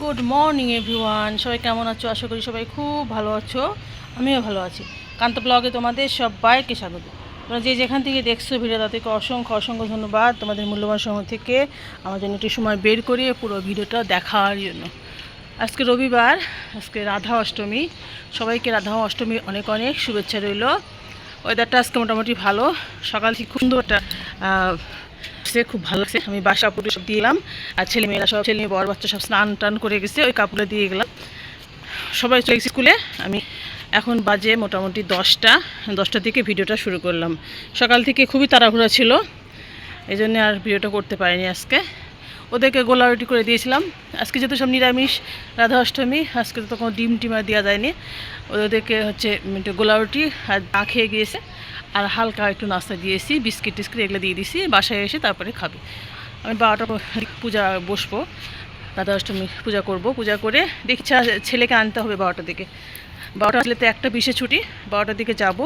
Good morning everyone সবাই কেমন আছো? আশা করি সবাই খুব ভালো আছো। আমিও ভালো আছি। কান্ত ব্লগে তোমাদের সবাইকে স্বাগত। তোমরা যে যেখান থেকে দেখছ ভিডিও তাদেরকে অসংখ্য অসংখ্য ধন্যবাদ তোমাদের মূল্যবান সময় থেকে আমার জন্য একটু সময় বের করে পুরো ভিডিওটা দেখার জন্য। আজকে রবিবার, আজকে রাধা অষ্টমী। সবাইকে রাধা অষ্টমী অনেক অনেক শুভেচ্ছা রইল। ওয়েদারটা আজকে মোটামুটি ভালো। সকাল থেকে সুন্দর একটা সে খুব ভালো লাগছে। আমি বাসা পুরো সব দিয়ে এলাম, আর ছেলে মেয়েরা সব, ছেলে মেয়ে বাচ্চা সব স্নান টান করে গেছে, ওই কাপড়ে দিয়ে গেলাম। সবাই চলে গেছে স্কুলে। আমি এখন বাজে মোটামুটি দশটা দশটা থেকে ভিডিওটা শুরু করলাম। সকাল থেকে খুবই তাড়াহুড়া ছিল এই আর ভিডিওটা করতে পারিনি আজকে। ওদেরকে গোলা রুটি করে দিয়েছিলাম। আজকে যেহেতু সব নিরামিষ, রাধা অষ্টমী, আজকে তো কোনো ডিম টিম দেওয়া যায়নি। ওদেরকে হচ্ছে গোলা রুটি আর চা খেয়ে গিয়েছে। আর হালকা একটু নাস্তা দিয়েছি, বিস্কিট টিস্কিট এগুলো দিয়ে দিয়েছি বাসায় এসে তারপরে খাবে। আমি বারোটা পূজা বসবো, রাধা অষ্টমী পূজা করব, পূজা করে দেখছি ছেলেকে আনতে হবে বারোটার দিকে। বারোটা আসলে তো একটা বিশে ছুটি, বারোটার দিকে যাব,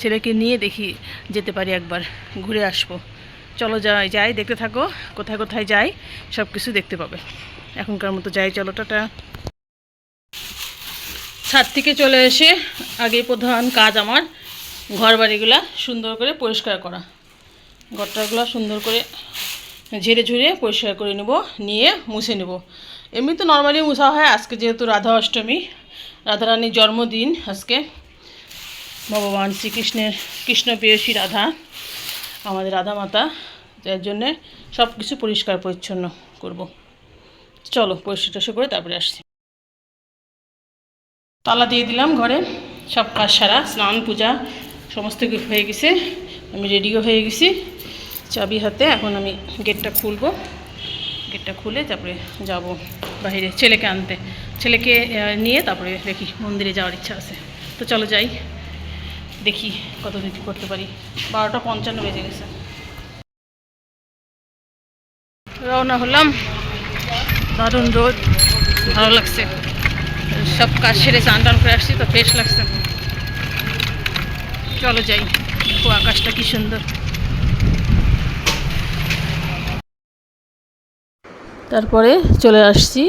ছেলেকে নিয়ে দেখি যেতে পারি একবার, ঘুরে আসব। চলো যাই যাই, দেখতে থাকো। কোথায় কোথায় যাই সব কিছু দেখতে পাবে। এখনকার মতো যাই, চলো, টাটা। ছাদ থেকে চলে এসে আগে প্রধান কাজ আমার ঘর বাড়িগুলা সুন্দর করে পরিষ্কার করা। ঘরটাগুলো সুন্দর করে ঝেড়ে ঝুড়ে পরিষ্কার করে নেব, নিয়ে মুছে নেব। এমনি তো নর্মালি মুছা হয়, আজকে যেহেতু রাধা অষ্টমী রাধারানীর জন্মদিন আজকে। ভগবান শ্রীকৃষ্ণের কৃষ্ণ প্রেয়সী রাধা। আমাদের রাধা মাতা যার জন্যে সব কিছু পরিষ্কার পরিচ্ছন্ন করব। চলো পরিষ্কার টরিষ্কার করে তারপরে আসছি। তালা দিয়ে দিলাম ঘরে, সব কাজ সারা, স্নান, পূজা সমস্ত কিছু হয়ে গেছে। আমি রেডিও হয়ে গেছি, চাবি হাতে, এখন আমি গেটটা খুলবো। গেটটা খুলে তারপরে যাব বাইরে ছেলেকে আনতে। ছেলেকে নিয়ে তারপরে দেখি মন্দিরে যাওয়ার ইচ্ছা আছে। তো চলো যাই। দেখি কত দিন করতে পারি। বারোটা পঞ্চান্ন বেজে গেছে। রওনা হলাম। দারুণ রোদ, ভালো লাগছে। সব কাজ সেরে চান টান করে আসছি, তো ফ্রেশ লাগছে। চলো যাই ও আকাশটা কি সুন্দর। তারপরে চলে আসছি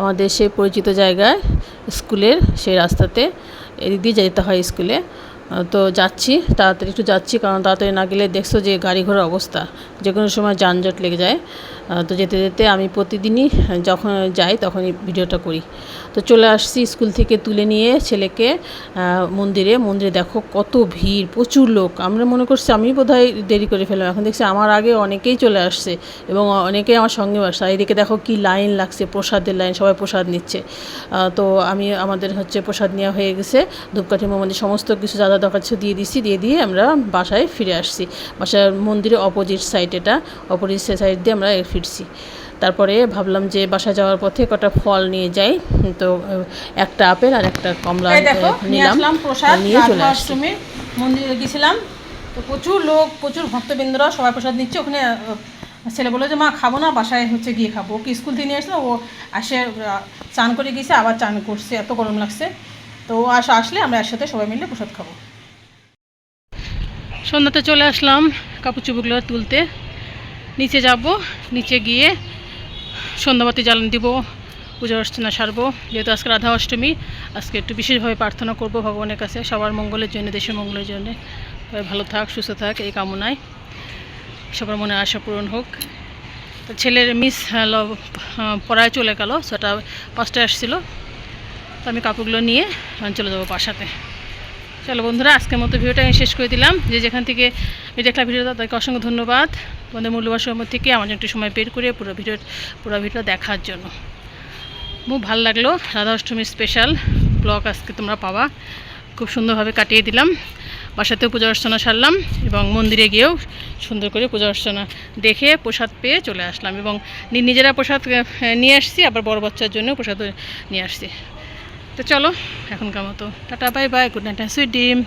আমাদের সেই পরিচিত জায়গায়, স্কুলের সেই রাস্তাতে। এদিক দিয়ে যেতে হয় স্কুলে। তো যাচ্ছি, তাড়াতাড়ি একটু যাচ্ছি, কারণ তাড়াতাড়ি না গেলে দেখছ যে গাড়ি ঘোড়ার অবস্থা। যে কোনো সময় যানজট লেগে যায়। তো যেতে যেতে আমি প্রতিদিনই যখন যাই তখনই ভিডিওটা করি। তো চলে আসছি স্কুল থেকে তুলে নিয়ে ছেলেকে মন্দিরে। মন্দিরে দেখো কত ভিড়, প্রচুর লোক। আমরা মনে করছি আমি বোধহয় দেরি করে ফেললাম। এখন দেখছি আমার আগে অনেকেই চলে আসছে এবং অনেকেই আমার সঙ্গে আসছে। এদিকে দেখো কি লাইন লাগছে, প্রসাদের লাইন, সবাই প্রসাদ নিচ্ছে। তো আমি, আমাদের হচ্ছে প্রসাদ নেওয়া হয়ে গেছে। ধূপকাঠি মোমবাতি, সমস্ত কিছু যা দরকার ছিল দিয়ে দিছি দিয়ে দিয়ে আমরা বাসায় ফিরে আসছি। বাসার মন্দিরের অপোজিট সাইড এটা অপোজিট সাইড দিয়ে আমরা ফিরছি। তারপরে ভাবলাম যে বাসা যাওয়ার পথে কটা ফল নিয়ে যাই। তো একটা আপেল আর একটা কমলা নিলাম নিয়ে চলে আসছি। মন্দিরে গেছিলাম। তো প্রচুর লোক প্রচুর ভক্তবৃন্দরা সবাই প্রসাদ নিচ্ছে। ওখানে ছেলে বলল যে মা খাব না বাসায় হচ্ছে গিয়ে খাব। ওকে স্কুল থেকে নিয়ে আসলো। ও আসে চান করে গেছে আবার চান করছে। এত গরম লাগছে। তো ও আসা আসলে আমরা একসাথে সবাই মিলে প্রসাদ খাব। সন্ধ্যাতে চলে আসলাম কাপড় চুপড়গুলো তুলতে। নিচে যাব, নিচে গিয়ে সন্ধ্যাবাতি জ্বালান দিব, পুজো অর্চনা সারবো। যেহেতু আজকে রাধা অষ্টমী, আজকে একটু বিশেষভাবে প্রার্থনা করব ভগবানের কাছে, সবার মঙ্গলের জন্য, দেশের মঙ্গলের জন্য। ভালো থাক, সুস্থ থাক, এই কামনায়। সবার মনে আশা পূরণ হোক। তো ছেলের মিস পড়ায় চলে গেল, সেটা পাঁচটায় আসছিল। তো আমি কাপড়গুলো নিয়ে চলে যাব বাসাতে। চলো বন্ধুরা, আজকের মতো ভিডিওটা আমি শেষ করে দিলাম। যে যেখান থেকে আমি দেখলাম ভিডিওটা, তাদেরকে অসংখ্য ধন্যবাদ। তোমাদের মূল্যবান সময় থেকে আমার একটু সময় বের করে পুরো ভিডিও পুরো ভিডিওটা দেখার জন্য। খুব ভালো লাগল। রাধা অষ্টমীর স্পেশাল ব্লগ আজকে তোমরা পাওয়া খুব সুন্দরভাবে কাটিয়ে দিলাম। বাসাতেও পূজা অর্চনা সারলাম এবং মন্দিরে গিয়েও সুন্দর করে পূজা অর্চনা দেখে প্রসাদ পেয়ে চলে আসলাম এবং নিজেরা প্রসাদ নিয়ে আসছি, আবার বড় বাচ্চার জন্য প্রসাদ নিয়ে আসছি। তো চলো এখন কামতো tata bye bye good night sweet dream